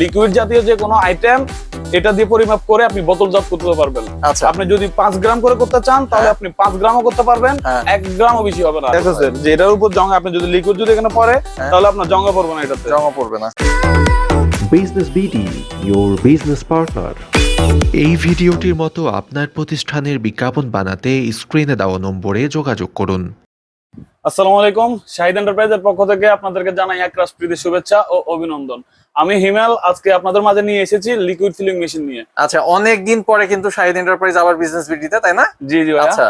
Liquid জাতীয় যে কোনো আইটেম এটা দিয়ে পরিমাপ করে আপনি বোতলজাত করতে পারবেন। আচ্ছা। আপনি যদি পাঁচ গ্রাম করে করতে চান তাহলে হ্যাঁ। আপনি পাঁচ গ্রামও করতে পারবেন হ্যাঁ। এক গ্রামও বেশি হবে না। এসএসএর যে এটার উপর জং আপনি যদি লিকুইড যদি এখানে পড়ে হ্যাঁ। তাহলে আপনার জঙ্গা পড়বে না এটাতে। জমা পড়বে না। Business BD your business partner. এই ভিডিওটির মতো আপনার প্রতিষ্ঠানের বিজ্ঞাপন বানাতে স্ক্রিনে দেওয়া নম্বরে যোগাযোগ করুন। আসসালামু আলাইকুম শাহিদ এন্টারপ্রাইজের পক্ষ থেকে আপনাদেরকে জানাই একরাশ প্রীতি শুভেচ্ছা ও অভিনন্দন। আমি হিমেল আজকে আপনাদের মাঝে নিয়ে এসেছি লিকুইড ফিলিং মেশিন নিয়ে। আচ্ছা অনেক দিন পরে কিন্তু শাহিদ এন্টারপ্রাইজ আবার বিজনেস ভিডিওতে তাই না? জি জি আচ্ছা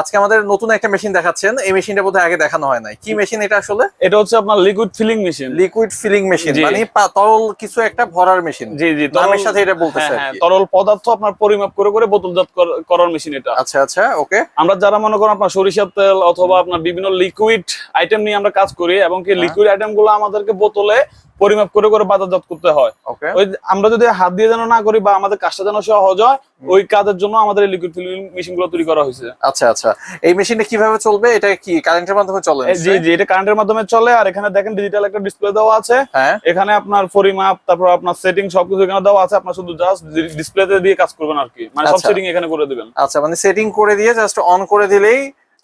আজকে আমাদের নতুন একটা মেশিন দেখাচ্ছেন। এই মেশিনটা বোধহয় আগে দেখানো হয় নাই। কি মেশিন এটা আসলে? এটা হচ্ছে আপনার liquid filling machine liquid filling machine মানে তরল কিছু একটা ভরার মেশিন জি জি নামের সাথে এটা বলতেছে হ্যাঁ, হ্যাঁ। তরল পদার্থ আপনার পরিমাপ করে করে বোতলজাত কর- করার মেশিন এটা। আচ্ছা আচ্ছা ওকে আমরা যারা মনে করেন আপনার সরিষার তেল অথবা আপনার বিভিন্ন লিকুইড আইটেম নিয়ে আমরা কাজ করি এবং কি হ্যাঁ। লিকুইড আইটেমগুলো আমাদেরকে বোতলে পরিমাপ করে করে বাজারজাত করতে হয়। ওই আমরা যদি হাত দিয়ে যেন না করি বা আমাদের কাজটা যেন সহজ হয় ওই কাজের জন্য আমাদের এই লিকুইড ফিলিং মেশিনগুলো তৈরি করা হয়েছে। আচ্ছা আচ্ছা। এই মেশিনটা কীভাবে চলবে? এটা কি কারেন্টের মাধ্যমে চলে জি জি এটা কারেন্টের মাধ্যমে চলে। আর এখানে দেখেন ডিজিটাল একটা ডিসপ্লে দেওয়া আছে। হ্যাঁ। এখানে আপনার পরিমাপ তারপর আপনার সেটিং সবকিছু এখানে দেওয়া আছে। আপনার শুধু জাস্ট ডিসপ্লেতে দিয়ে কাজ করবেন আর কি। মানে সব আচ্ছা। সেটিং এখানে করে দিবেন। আচ্ছা মানে সেটিং করে দিয়ে জাস্ট অন করে দিলেই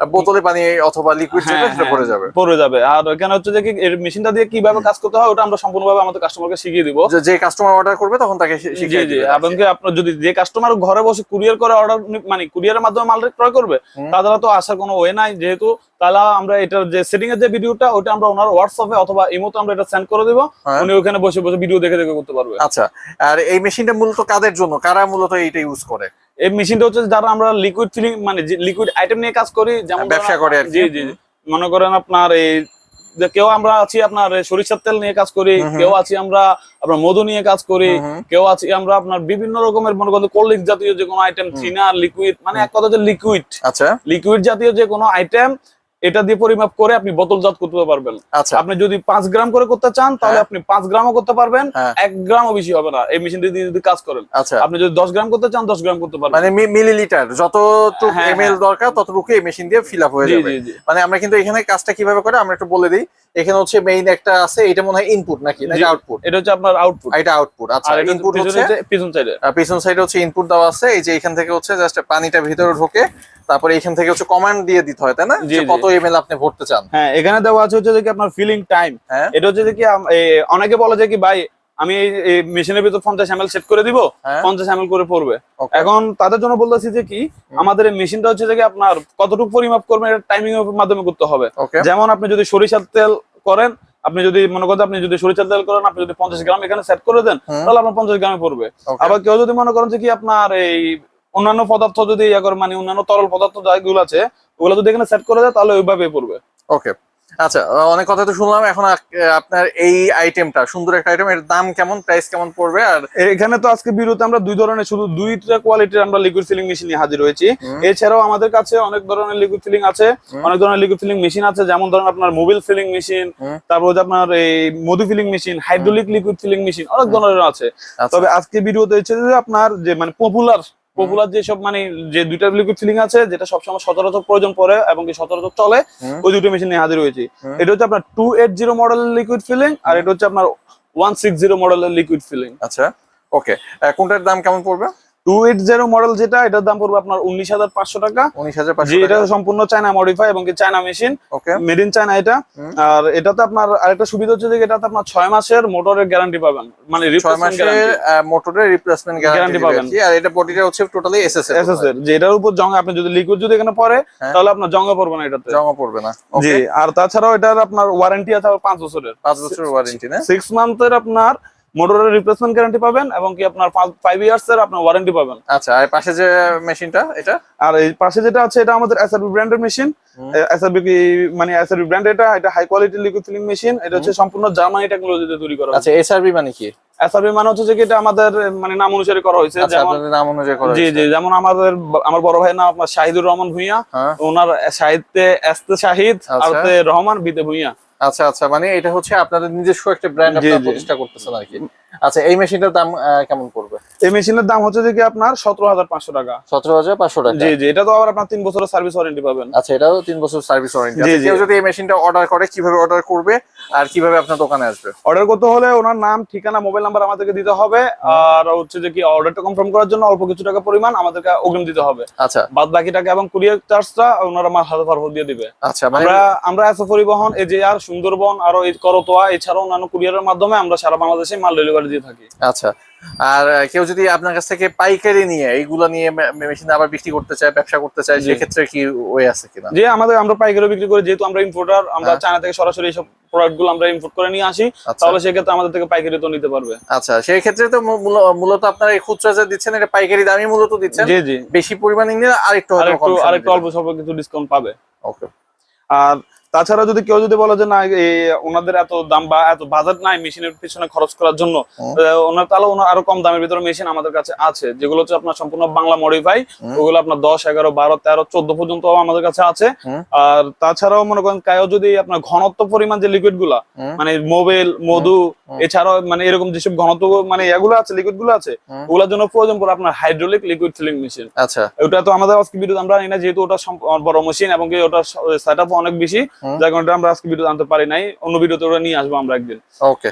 বোতলে পানি অথবা লিকুইড যেটা হ্যাঁ, সেটা পড়ে যাবে। পড়ে যাবে। আর এখানে হচ্ছে যে কি এর মেশিনটা দিয়ে কীভাবে কাজ করতে হয় ওটা আমরা সম্পূর্ণভাবে আমাদের কাস্টমারকে শিখিয়ে দিব। যে- কাস্টমার অর্ডার করবে তখন তাকে শিখিয়ে দিবে। এবং আপনার যদি যে কাস্টমার ঘরে বসে কুরিয়ার করে অর্ডার মানে কুরিয়ারের মাধ্যমে মাল ক্রয় করবে। তাদের তো আসার কোনো ওয়ে নাই। যেহেতু তাহলে আমরা এটার যে সেটিং এর যে ভিডিওটা ওটা আমরা ওনার হোয়াটসঅ্যাপে অথবা ইমোতে আমরা এটা সেন্ড করে দিব। হ্যাঁ। উনি ওখানে বসে বসে ভিডিও দেখে দেখে করতে পারবে। আচ্ছা। আর এই মেশিনটা মূলত কাদের জন্য? কারা মূলত এইটা ইউজ করে? এই মেশিনটা হচ্ছে যারা আমরা লিকুইড ফিলিং মানে লিকুইড আইটেম নিয়ে কাজ করি যেমন ব্যবসা করে জি জি। মনে করেন আপনার এই কেউ আমরা আছি আপনার সরিষার তেল নিয়ে কাজ করি। কেউ আছি আমরা আপনার মধু নিয়ে কাজ করি। কেউ আছি আমরা আপনার বিভিন্ন রকমের মনে করেন কোল্ড জাতীয় যে কোনো আইটেম থিনার লিকুইড মানে এক কথা হচ্ছে লিকুইড আচ্ছা লিকুইড জাতীয় যে কোনো আইটেম এটা দিয়ে পরিমাপ করে আপনি বোতলজাত করতে পারবেন। আচ্ছা। আপনি যদি পাঁচ গ্রাম করে করতে চান তাহলে হ্যাঁ। আপনি পাঁচ গ্রামও করতে পারবেন হ্যাঁ। এক গ্রামও বেশি হবে না। এই মেশিন দিয়ে যদি কাজ করেন আচ্ছা। আপনি যদি দশ গ্রাম করতে চান দশ গ্রাম করতে পারবেন। মানে মিলিলিটার যতটুকু হ্যাঁ, এমএল দরকার ততটুকু এই মেশিন দিয়ে ফিল আপ হয়ে যাবে। মানে আমরা কিন্তু এখানে কাজটা কীভাবে করে আমরা একটু বলে দিই। এখানে হচ্ছে মেইন একটা আছে এটা মনে হয় ইনপুট নাকি? নাকি আউটপুট এটা হচ্ছে আপনার আউটপুট এটা আউটপুট আচ্ছা ইনপুট হচ্ছে পিছন সাইডে পিছন সাইডে হচ্ছে ইনপুট দেওয়া আছে। এই যে এখান থেকে হচ্ছে জাস্ট পানিটা ভিতরে ঢোকে। তারপরে এখান থেকে হচ্ছে কমান্ড দিয়ে দিতে হয় তাই না? যে কত এমএল আপনি ভরতে চান। হ্যাঁ এখানে দেওয়া আছে হচ্ছে যে কি আপনার ফিলিং টাইম হ্যাঁ। এটা হচ্ছে যে কি অনেকে বলে যে কি ভাই আমি এই মেশিনের ভিতর পঞ্চাশ এমএল সেট করে দিব হ্যাঁ। পঞ্চাশ এমএল করে পড়বে। এখন তাদের জন্য বলতেছি যে কি আমাদের এই মেশিনটা হচ্ছে যে কি আপনার কতটুকু পরিমাপ করবেন এটা টাইমিং এর মাধ্যমে করতে হবে। যেমন আপনি যদি সরিষার তেল করেন আপনি যদি মনে করেন আপনি যদি সরিষার তেল করেন আপনি যদি পঞ্চাশ গ্রাম এখানে সেট করে দেন তাহলে আপনার পঞ্চাশ গ্রামে পড়বে। আবার কেউ যদি মনে করেন যে কি আপনার এই অন্যান্য পদার্থ যদি ইয়া করে মানে অন্যান্য তরল পদার্থ যেগুলো আছে ওগুলো যদি এখানে সেট করে দেয় তাহলে ওইভাবে পড়বে। ওকে আচ্ছা অনেক কথা তো শুনলাম এখন আপনার এই আইটেমটা সুন্দর একটা আইটেম এর দাম কেমন প্রাইস কেমন পড়বে আর এখানে তো আজকে বিরুতে আমরা দুই ধরনের শুধু দুইটা কোয়ালিটির আমরা লিকুইড ফিলিং মেশিন নিয়ে হাজির হয়েছি। এছাড়াও আমাদের কাছে অনেক ধরনের লিকুইড ফিলিং আছে অনেক ধরনের লিকুইড ফিলিং মেশিন আছে যেমন ধরেন আপনার মোবিল ফিলিং মেশিন তারপর হচ্ছে আপনার এই মধু filling machine hydraulic liquid filling machine অনেক ধরনের আছে। আচ্ছা। তবে আজকে ভিডিওতে হচ্ছে যে আপনার যে মানে পপুলার পপুলার যেসব মানে যে দুইটা লিকুইড ফিলিং আছে যেটা সবসময় সচরাচর প্রয়োজন পড়ে এবং কি সচরাচর চলে ওই দুটো মেশিন নিয়ে হাজির হয়েছে। এটা হচ্ছে আপনার two eight zero model liquid filling আর এটা হচ্ছে আপনার ওয়ান সিক্স জিরো মডেলের লিকুইড ফিলিং আচ্ছা ওকে কোনটার দাম কেমন পড়বে? টু এইট জিরো মডেল যেটা এটার দাম পড়বে আপনার উনিশ হাজার পাঁচশো টাকা। উনিশ হাজার জি এটা সম্পূর্ণ চায়না মডিফাই এবং কি China machine made in China এটা। আর এটাতে আপনার আরেকটা সুবিধা হচ্ছে যে এটাতে আপনার ছয় মাসের মোটরের গ্যারান্টি পাবেন। মানে রিপ্লেসমেন্ট মাসের গ্যারান্টি মোটরের রিপ্লেসমেন্ট গ্যারান্টি পাবেন। আর এটা বডিটা হচ্ছে টোটালি এসএসএস এসএস এর। যে এটার উপর জং আপনি যদি লিকুইড যদি এখানে পড়ে হ্যাঁ। তাহলে আপনার জঙ্গা পড়বে না এটাতে। জমা পড়বে না। জি আর তাছাড়াও এটার আপনার ওয়ারেন্টি আছে আবার পাঁচ বছরের। পাঁচ বছর ওয়ারেন্টি না? সিক্স মান্থের আপনার মোটরের রিপ্লেসমেন্ট গ্যারান্টি পাবেন এবং কি আপনার ফাইভ ইয়ার্স এর আপনার ওয়ারেন্টি পাবেন। আচ্ছা আর পাশে যে মেশিনটা এটা? আর এই পাশে যেটা আছে এটা আমাদের এসআরবি ব্র্যান্ডের মেশিন। এসআরবি মানে এসআরবি ব্র্যান্ড এটা এটা high quality liquid filling machine এটা হচ্ছে সম্পূর্ণ জার্মানি টেকনোলজিতে তৈরি করা আচ্ছা এসআরবি মানে কি? এসআরবি মানে হচ্ছে যে এটা আমাদের মানে নাম অনুসারে করা হয়েছে। আচ্ছা যেমন নাম অনুযায়ী করা জি হয়েছে। জি যেমন আমাদের আমার বড় ভাইয়ের নাম আপনার শাহিদুর রহমান ভুঁইয়া। হ্যাঁ। ওনার সাহিত্যে এসতে শাহিদ। আরতে রহমান বিতে ভুঁইয়া। আচ্ছা আচ্ছা মানে এটা হচ্ছে আপনাদের নিজস্ব একটা ব্র্যান্ড আপনারা প্রতিষ্ঠা করতেছেন আর কি আচ্ছা এই মেশিনটার দাম কেমন পড়বে? এই মেশিনের দাম হচ্ছে যে কি আপনার সতেরো হাজার পাঁচশো টাকা। সতেরো হাজার পাঁচশো টাকা? জি জি এটা তো আবার আপনার তিন বছরের সার্ভিস ওয়ারেন্টি পাবেন। আচ্ছা এটাও তিন বছর সার্ভিস ওয়ারেন্টি জি। কেউ যদি এই মেশিনটা অর্ডার করে কীভাবে অর্ডার করবে আর কীভাবে আপনার দোকানে আসবে? অর্ডার করতে হলে ওনার নাম ঠিকানা মোবাইল নাম্বার আমাদেরকে দিতে হবে। আর হচ্ছে যে কি অর্ডারটা কনফার্ম করার জন্য অল্প কিছু টাকা পরিমাণ আমাদেরকে অগ্রিম দিতে হবে। আচ্ছা। বাদ বাকি টাকা এবং কুরিয়ার চার্জটা ওনারা মাল হাতে ফারফর দিয়ে দিবে। আচ্ছা মানে আমরা আমরা এসো পরিবহন এই যে আর সুন্দরবন আরও এই করতোয়া এছাড়াও অন্যান্য কুরিয়ারের মাধ্যমে আমরা সারা বাংলাদেশে মাল ডেলিভারি দিয়ে থাকি। আচ্ছা আর কেউ যদি আপনার কাছ থেকে পাইকারি নিয়ে এইগুলো নিয়ে মেশিন আবার বিক্রি করতে চায় ব্যবসা করতে চায়। সেক্ষেত্রে কি ওয়ে আছে কিনা? যে আমাদের আমরা পাইকারি বিক্রি করি যেহেতু আমরা ইম্পোর্টার আমরা হ্যাঁ। চায়না থেকে সরাসরি এইসব প্রোডাক্টগুলো আমরা ইম্পোর্ট করে নিয়ে আসি আচ্ছা। তাহলে সেক্ষেত্রে আমাদের থেকে পাইকারি তো নিতে পারবে। আচ্ছা সেই ক্ষেত্রে তো মূলত আপনারা এই খুচরা যে দিচ্ছেন এটা পাইকারি দামই মূলত দিচ্ছেন? জি জি। বেশি পরিমাণে নিলে আরেকটু আরেকটু। অল্প স্বল্প কিছু ডিসকাউন্ট পাবে। ওকে আর তাছাড়া যদি কেউ যদি বলে যে না ওনাদের এত দাম বা এত বাজেট নাই মেশিনের পিছনে খরচ করার জন্য ওনার তাহলে ওনার আরও কম দামের ভিতরে মেশিন আমাদের কাছে আছে যেগুলো হচ্ছে আপনার সম্পূর্ণ বাংলা মডিফাই ওগুলো আপনার দশ এগারো বারো তেরো চোদ্দ পর্যন্ত আমাদের কাছে আছে। আর তাছাড়াও মনে করেন কায়ও যদি আপনার ঘনত্ব পরিমাণ যে লিকুইডগুলা মানে মোবাইল মধু এছাড়াও মানে এরকম যেসব ঘনত্ব মানে এগুলো আছে লিকুইডগুলো আছে। ওগুলোর জন্য প্রয়োজন পড়ে আপনার হাইড্রোলিক লিকুইড ফিলিং মেশিন আচ্ছা। ওটা তো আমাদের আজকে ভিডিও আমরা জানি না যেহেতু ওটা বড় মেশিন এবং ওটা সেট আপ অনেক বেশি। যার কারণে আমরা আজকে ভিডিও জানতে পারি নাই অন্য ভিডিওতে ওটা নিয়ে আসব আমরা একদিন। ওকে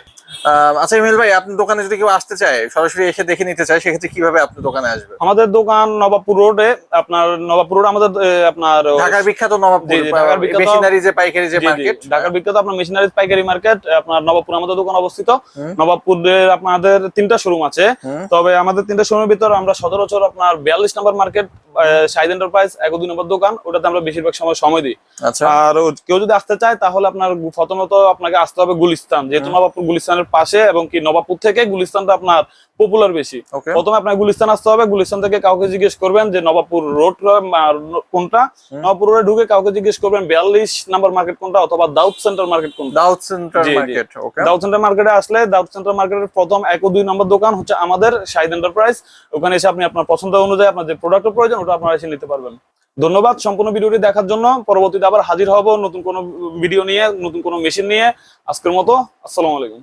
আচ্ছা ইমেল ভাই আপনার দোকানে যদি কেউ আসতে চায় সরাসরি এসে দেখে নিতে চায় সেক্ষেত্রে কীভাবে আপনার দোকানে আসবে আমাদের দোকান নবাবপুর রোডে আপনার নবাবপুর রোড আমাদের আপনার ঢাকার বিখ্যাত নবাবপুর মেশিনারি যে পাইকারি যে মার্কেট। ঢাকার বিখ্যাত আপনার মেশিনারি পাইকারি মার্কেট আপনার নবাবপুর আমাদের দোকান অবস্থিত। নবাবপুরের আপনাদের তিনটা শোরুম আছে। তবে আমাদের তিনটা শোরুমের ভিতর আমরা সচরাচর আপনার বিয়াল্লিশ নম্বর মার্কেট সাইড এন্টারপ্রাইজ এক দুই নম্বর দোকান ওটাতে আমরা বেশিরভাগ সময় সময় দিই। আচ্ছা। আর কেউ যদি আসতে চায় তাহলে আপনার প্রথমত আপনাকে আসতে হবে গুলিস্তান। যেহেতু নবাবপুর গুলিস্তানের পাশে এবং কি নবাবপুর থেকে গুলিস্তানটা আপনার পপুলার বেশি। প্রথমে আপনার গুলিস্তান আসতে হবে গুলিস্তান থেকে কাউকে জিজ্ঞেস করবেন যে নবাবপুর রোড কোনটা? নবাবপুর রোডে ঢুকে কাউকে জিজ্ঞেস করবেন বিয়াল্লিশ নাম্বার মার্কেট কোনটা অথবা দাউদ সেন্টার মার্কেট কোনটা। Daud centre. Market okay Daud centre মার্কেটে আসলে দাউদ সেন্টার মার্কেটের প্রথম এক ও দুই নম্বর দোকান হচ্ছে আমাদের শাহিদ এন্টারপ্রাইজ। ওখানে এসে আপনি আপনার পছন্দ অনুযায়ী আপনার যে প্রোডাক্টের প্রয়োজন ওটা আপনারা এসে নিতে পারবেন। ধন্যবাদ সম্পূর্ণ ভিডিওটি দেখার জন্য। পরবর্তীতে আবার হাজির হব নতুন কোনো ভিডিও নিয়ে নতুন কোনো মেশিন নিয়ে। আজকের মতো আসসালামু আলাইকুম।